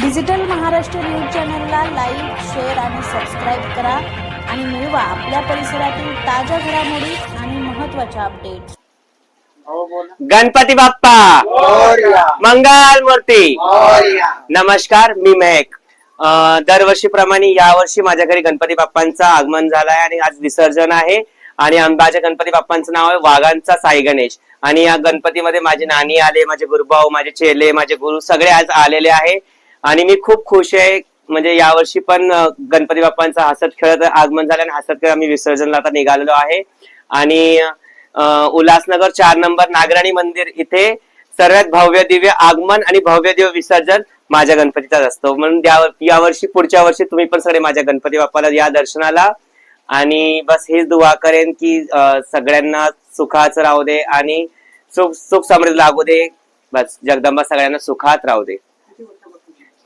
Digital Maharashtra news चॅनलला like share आणि subscribe करा आणि मिळवा आपल्या परिसरातील ताज्या घडामोडी आणि महत्त्वाच्या अपडेट्स गणपती बाप्पा! मोरया! मंगल मूर्ती! मोरया! नमस्कार मी महक अं, दरवर्षीप्रमाणे यावर्षी माझ्या घरी गणपती बाप्पांचं आगमन झालंय आणि आज विसर्जन आहे. आणि आम- माझ्या गणपती बाप्पांचं नाव आहे वाघांचा साई गणेश. आणि या गणपतीमध्ये माझे नानी आले माझे गुरुभाऊ माझे चेले माझे गुरु सगळे आज आलेले आहे. आणि मी खूप खुश आहे. म्हणजे यावर्षी पण गणपती बाप्पांचा हसत खेळत आगमन झालं आणि हसत खेळत आम्ही विसर्जनला आता निघालेलो आहे. आणि उल्हासनगर चार नंबर नागराणी मंदिर इथे सर्वात भव्य दिव्य आगमन आणि भव्य दिव्य विसर्जन माझ्या गणपतीचाच असतो. म्हणून या- यावर्षी पुढच्या वर्षी तुम्ही पण सगळे माझ्या गणपती बाप्पाला या दर्शनाला. आणि बस हेच दुवा करेन की सगळ्यांना सुखाचं राहू दे आणि सुख सुख समृद्ध लागू दे. बस जगदंबा सगळ्यांना सुखात राहू दे.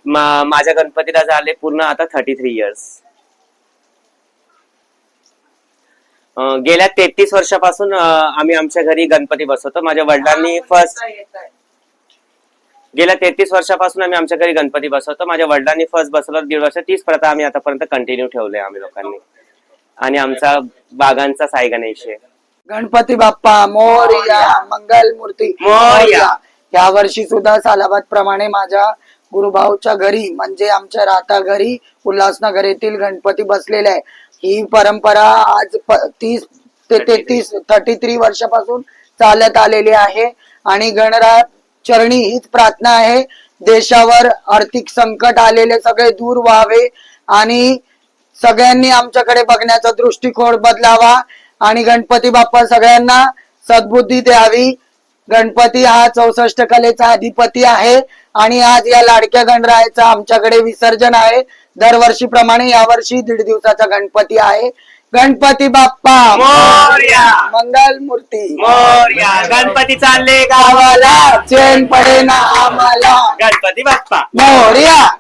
माझ्या गणपतीला झाले पूर्ण आता थर्टी थ्री इयर्स गेल्या तेहतीस वर्षापासून आम्ही आमच्या घरी गणपती बसवतो. माझ्या वडिलांनी फर्स्ट गेल्या तेहतीस वर्षापासून आम्ही आमच्या घरी गणपती बसवतो. माझ्या वडिलांनी फर्स्ट बसवलं दीड वर्ष. तीच प्रथा आम्ही आतापर्यंत कंटिन्यू ठेवले आम्ही लोकांनी. आणि आमचा बागांचा साई गणेश. आहे गणपती बाप्पा मोरया मंगल मूर्ती मोरया. या वर्षी सुद्धा सालाबाद प्रमाणे माझ्या गुरुभाऊच्या घरी म्हणजे आमच्या राहता घरी उल्हासनगर येथील गणपती बसलेले आहे. ही परंपरा आज तीस ते तेहतीस थर्टी थ्री वर्षापासून चालत आलेली आहे. आणि गणराज चरणी हीच प्रार्थना आहे. देशावर आर्थिक संकट आलेले सगळे दूर व्हावे आणि सगळ्यांनी आमच्याकडे बघण्याचा दृष्टिकोन बदलावा आणि गणपती बाप्पा सगळ्यांना सद्बुद्धी द्यावी. गणपती हा चौसष्ट कलेचा अधिपती आहे. आणि आज या लाडक्या गणरायाचं आमच्याकडे विसर्जन आहे. दरवर्षीप्रमाणे यावर्षी दीड दिवसाचा गणपती आहे. गणपती बाप्पा! मोरया. मंगल मूर्ती मोरया! गणपती चालले गावाला! चेन पडे ना आम्हाला! गणपती बाप्पा! मोरया!